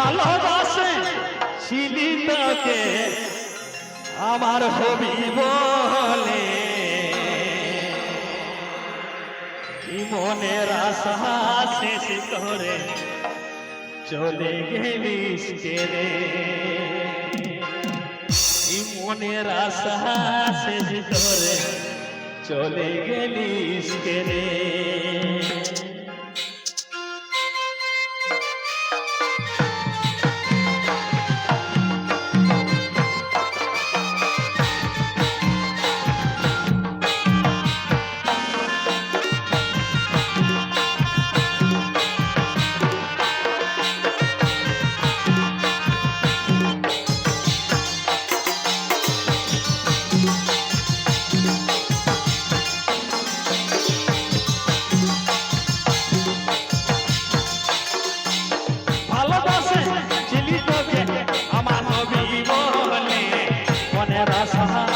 ভালোবাসে ছিলি তোকে আমার হবি বলে। মনের আশা শেষ করে চলে গেলিস রে মনের আশা শেষ করে চলে গেলিস রে নেরা সাহা